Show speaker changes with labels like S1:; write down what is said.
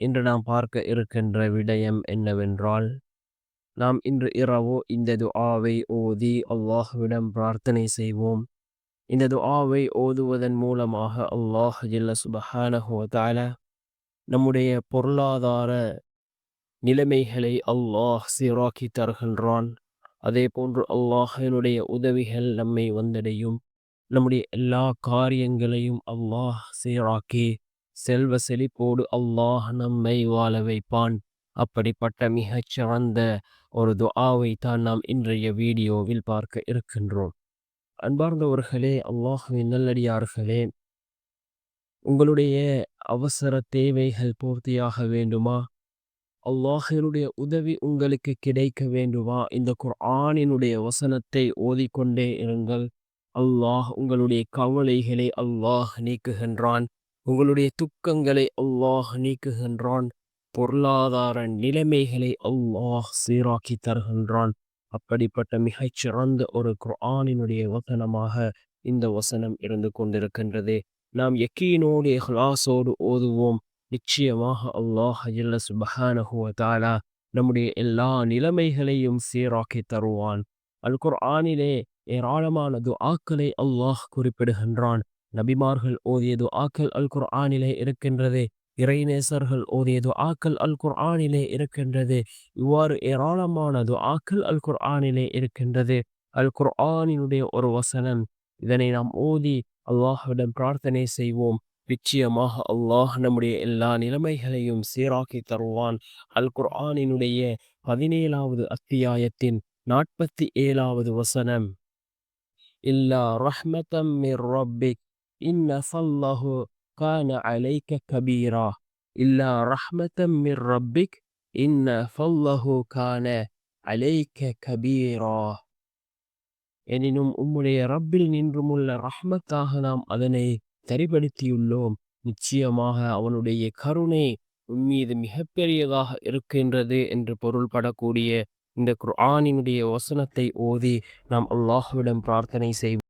S1: இன்று நாம் பார்க்க இருக்கின்ற விடயம் என்னவென்றால் நாம் இன்று இரவோ இந்த துஆவை ஓதி அல்லாஹ்விடம் பிரார்த்தனை செய்வோம். இந்த துஆவை ஓதுவதன் மூலமாக அல்லாஹ் ஜில்ல சுபஹானஹுவதால நம்முடைய பொருளாதார நிலைமைகளை அல்லாஹ் சீராக்கி தருகின்றான். அதே போன்று அல்லாஹினுடைய உதவிகள் நம்மை வந்தடையும். நம்முடைய எல்லா காரியங்களையும் அல்லாஹ் சீராக்கி செல்வ செழிப்போடு அல்லாஹ் நம்மை வாழ வைப்பான். அப்படிப்பட்ட மிகச் சிறந்த ஒரு துஆவை தான் நாம் இன்றைய வீடியோவில் பார்க்க இருக்கின்றோம். அன்பார்ந்தவர்களே அல்லாஹுவின் நல்லடியார்களே உங்களுடைய அவசர தேவைகள் பூர்த்தியாக வேண்டுமா? அல்லாஹினுடைய உதவி உங்களுக்கு கிடைக்க வேண்டுமா? இந்த குர்ஆனினுடைய வசனத்தை ஓதிக்கொண்டே இருங்கள். அல்லாஹ் உங்களுடைய கவலைகளை அல்லாஹ் நீக்குகின்றான். உங்களுடைய துக்கங்களை அல்லாஹ் நீக்குகின்றான். பொருளாதார நிலைமைகளை அல்லாஹ் சீராக்கி தருகின்றான். அப்படிப்பட்ட மிகச்சிறந்த ஒரு குர்ஆனினுடைய வசனமாக இந்த வசனம் இருந்து கொண்டிருக்கின்றது. நாம் எக்கீனோடு இஹ்லாஸோடு ஓதுவோம். நிச்சயமாக அல்லாஹ் ஜல்ல சுபஹானஹுவதாலா நம்முடைய எல்லா நிலைமைகளையும் சீராக்கி தருவான். அல் குர்ஆனிலே ஏராளமான துஆக்களை அல்லாஹ் குறிப்பிடுகின்றான். நபிமார்கள் ஓதியது ஆக்கல் அல் குர்ஆனிலே இருக்கின்றது. இறைநேசர்கள் ஓதியது ஆக்கல் அல் குர்ஆனிலே இருக்கின்றது. இவ்வாறு ஏராளமானது ஆக்கல் அல் குர்ஆனிலே இருக்கின்றது. அல் குர்ஆனினுடைய ஒரு வசனம். இதனை நாம் ஓதி அல்லாஹ்விடம் பிரார்த்தனை செய்வோம். நிச்சயமாக அல்லாஹ் நம்முடைய எல்லா நிலைமைகளையும் சீராக்கி தருவான். அல் குர்ஆனினுடைய பதினேழாவது அத்தியாயத்தின் நாற்பத்தி ஏழாவது வசனம். இல்லா ரஹ்மதம் மிர் ரப்பிக் இன்ன ஃபல்லஹு கான அலைக்க கபீரா இல்லா ரஹ்மதம் மிர் ரப்பிக் இன்ன ஃபல்லஹு கான அலைக்க கபீரா எனினும் உம்முடைய ரப்பில் நின்றுமுள்ள ரஹ்மத்தாக நாம் அதனை சரிபடுத்தியுள்ளோம் நிச்சயமாக அவனுடைய கருணை உம்மீது மிகப்பெரியதாக இருக்கின்றது என்று பொருள்படக்கூடிய இந்த குர்ஆனினுடைய வசனத்தை ஓதி நாம் அல்லாஹுவிடம் பிரார்த்தனை செய்வோம்.